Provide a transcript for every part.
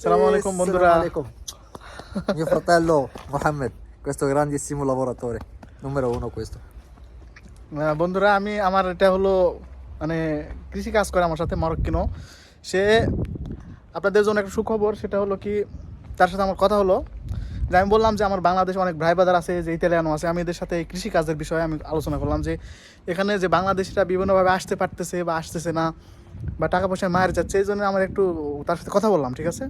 Alaikum, bondura. alaikum. Mio fratello Mohammed, questo grandissimo lavoratore. Numero uno questo. বন্ধুরা আমি আমার এটা হলো মানে কৃষি কাজ করে আমার সাথে মরক্কিনো সে আপনাদের জন্য একটা সুখবর সেটা হলো কি তার সাথে আমার কথা হলো যে আমি বললাম যে আমার বাংলাদেশে অনেক ভাই বাজার আছে যে ইতালিয়ানো আছে আমি এদের সাথে এই কৃষি বিষয়ে আমি আলোচনা করলাম যে এখানে যে বাংলাদেশিরা বিভিন্নভাবে আসতে পারতেছে বা আসতেছে না বা টাকা পয়সা মায়ের যাচ্ছে, এই জন্য আমার একটু তার সাথে কথা বললাম, ঠিক আছে?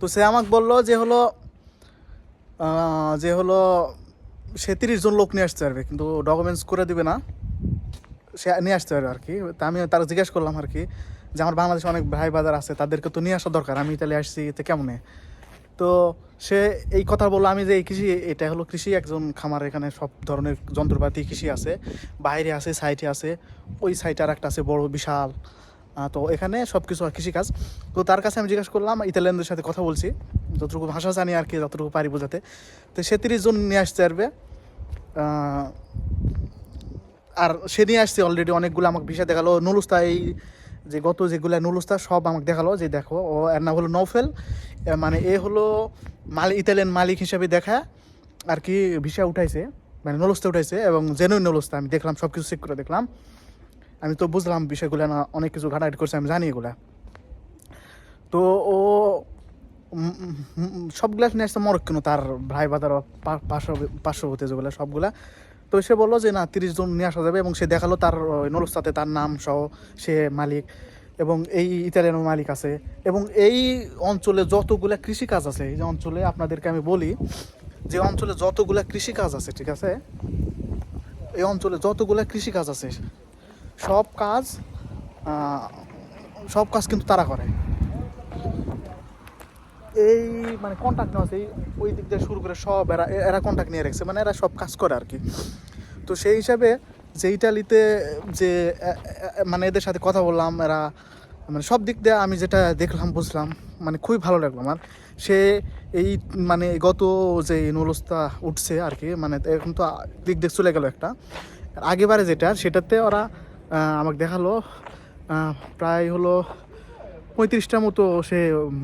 তো সে আমাকে বলল যে হলো যে হলো সে তিরিশ জন লোক নিয়ে আসতে পারবে, কিন্তু ডকুমেন্টস করে দিবে না। সে নিয়ে আসতে পারবে আর কি তা আমি তারা জিজ্ঞেস করলাম আর কি যে, আমার বাংলাদেশে অনেক ভাই বাজার আছে, তাদেরকে তো নিয়ে আসা দরকার, আমি ইতালি আসছি তো কেমনে? তো সে এই কথা বলল, আমি যে এই কৃষি, এটা হলো কৃষি, একজন খামার এখানে সব ধরনের যন্ত্রপাতি কৃষি আছে, বাইরে আছে, সাইটে আছে, ওই সাইটে আর একটা আছে, বড়, বিশাল তো এখানে সব কিছু কৃষিকাজ। তো তার কাছে আমি জিজ্ঞেস করলাম, ইতালিয়ানদের সাথে কথা বলছি, যতটুকু ভাষা জানি আর কি, যতটুকু পারি বোঝাতে। তো সে তিরিশ জন নিয়ে আসতে পারবে আর সে নিয়ে আসছে অলরেডি অনেকগুলো, আমাকে ভিসা দেখাল নুলুস্তা এই যে গত যেগুলো নুলুস্তা সব আমাকে দেখাল, যে দেখো, ও এর নাম হলো নৌফেল মানে এ হলো মালিক ইতালিয়ান মালিক হিসেবে দেখা, আর কি ভিসা উঠাইছে মানে নলস্তা উঠাইছে, এবং জেনুইন নলস্তা, আমি দেখলাম সব কিছু চেক করে দেখলাম। আমি তো বুঝলাম বিষয়গুলো না, অনেক কিছু ঘাটাঘাটি করছে, আমি জানি এগুলা। তো ও সবগুলা নিয়ে আসছে মরক্কিনো তার ভাই বাদার পার্শ্ব পার্শ্ববর্তী যেগুলো, সবগুলা। তো সে বলল যে, না, তিরিশ জন নিয়ে আসা যাবে। এবং সে দেখাল তার নলস্তাতে তার নাম সহ সে মালিক এবং এই ইতালিয়ানো মালিক আছে। এবং এই অঞ্চলে যতগুলা কৃষিকাজ আছে, এই যে অঞ্চলে আপনাদেরকে আমি বলি, যে অঞ্চলে যতগুলা কৃষিকাজ আছে, ঠিক আছে? এই অঞ্চলে যতগুলা কৃষিকাজ আছে, সব কাজ সব কাজ কিন্তু তারা করে। এই মানে কন্ট্যাক্ট নেওয়া আছে ওই দিক দিয়ে শুরু করে সব এরা এরা কন্ট্যাক্ট নিয়ে রেখেছে মানে এরা সব কাজ করে আর কি। তো সেই হিসাবে যে ইটালিতে যে মানে এদের সাথে কথা বললাম, এরা মানে সব দিক দিয়ে আমি যেটা দেখলাম, বুঝলাম মানে খুবই ভালো লাগল আমার। সে এই মানে গত যে নলস্তা উঠছে আর কি মানে এখন তো দিক দিক চলে গেল একটা। আগেবারে যেটা, সেটাতে ওরা আমাকে দেখাল প্রায় হলো পঁয়ত্রিশটার মতো সে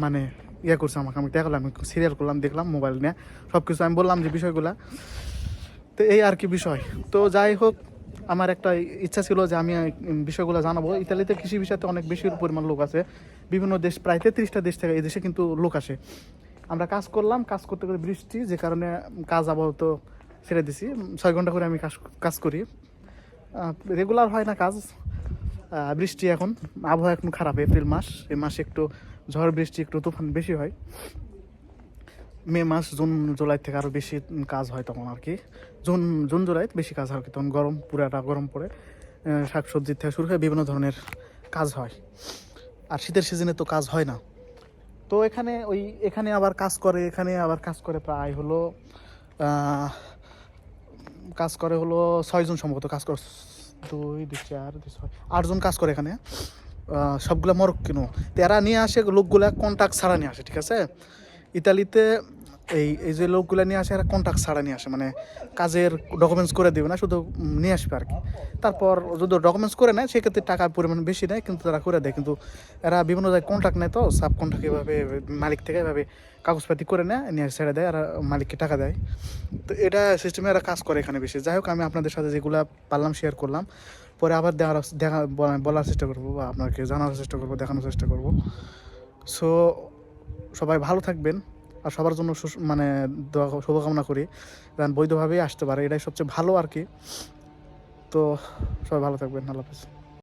মানে ইয়ে করছে আমাকে, আমি দেখালাম আমি সিরিয়াল করলাম, দেখলাম মোবাইল নিয়ে সব কিছু আমি বললাম যে বিষয়গুলা। তো এই আর কি বিষয়। তো যাই হোক, আমার একটা ইচ্ছা ছিল যে আমি বিষয়গুলো জানাব। ইতালিতে কৃষি বিষয়তে অনেক বেশি পরিমাণ লোক আছে। বিভিন্ন দেশ, প্রায় তেত্রিশটা দেশ থেকে এই দেশে কিন্তু লোক আসে। আমরা কাজ করলাম, কাজ করতে করতে বৃষ্টি, যে কারণে কাজ আপাতত ছেড়ে দিছি। ছয় ঘণ্টা করে আমি কাজ কাজ করি। রেগুলার হয় না কাজ। বৃষ্টি এখন, আবহাওয়া এখন খারাপ, এপ্রিল মাস। এই মাসে একটু ঝড়, বৃষ্টি একটু তুফান বেশি হয়। মে মাস, জুন, জুলাই থেকে আরও বেশি কাজ হয় তখন আর কি। জুন জুন, জুলাই বেশি কাজ হয় তখন গরম, পুরাটা গরম পড়ে। শাকসবজির থেকে শুরু করে বিভিন্ন ধরনের কাজ হয়। আর শীতের সিজনে তো কাজ হয় না। তো এখানে ওই, এখানে আবার কাজ করে, এখানে আবার কাজ করে প্রায় হলো কাজ করে হলো ছয়জন সম্ভবত। কাজ করে, দুই দুই, চার, দুই, ছয় আটজন কাজ করে এখানে। সবগুলা মরক্কিনো তো এরা নিয়ে আসে, লোকগুলা কন্ট্যাক্ট ছাড়া নিয়ে আসে, ঠিক আছে? ইতালিতে এই এই যে লোকগুলা নিয়ে আসে, এরা কন্ট্যাক্ট ছাড়া নিয়ে আসে মানে কাজের ডকুমেন্টস করে দেবে না, শুধু নিয়ে আসবে আর কি। তারপর যদি ডকুমেন্টস করে নেয়, সেক্ষেত্রে টাকার পরিমাণ বেশি নেয়, কিন্তু তারা করে দেয়। কিন্তু এরা বিভিন্ন জায়গায় কন্ট্যাক্ট নেয় তো সাব কন্ট্যাক্ট এভাবে, মালিক থেকে এভাবে কাগজপাতি করে নেয়, নিয়ে ছেড়ে দেয় আর মালিককে টাকা দেয়। তো এটা সিস্টেমে এরা কাজ করে এখানে বেশি। যাই হোক, আমি আপনাদের সাথে যেগুলা পারলাম শেয়ার করলাম। পরে আবার দেখার দেখা বলার চেষ্টা করব বা আপনাকে জানার চেষ্টা করব, দেখানোর চেষ্টা করব। সো সবাই ভালো থাকবেন আর সবার জন্য মানে শুভকামনা করি। যেন বৈধভাবেই আসতে পারে, এটাই সবচেয়ে ভালো আর কি। তো সবাই ভালো থাকবেন, আল্লাহ হাফিজ।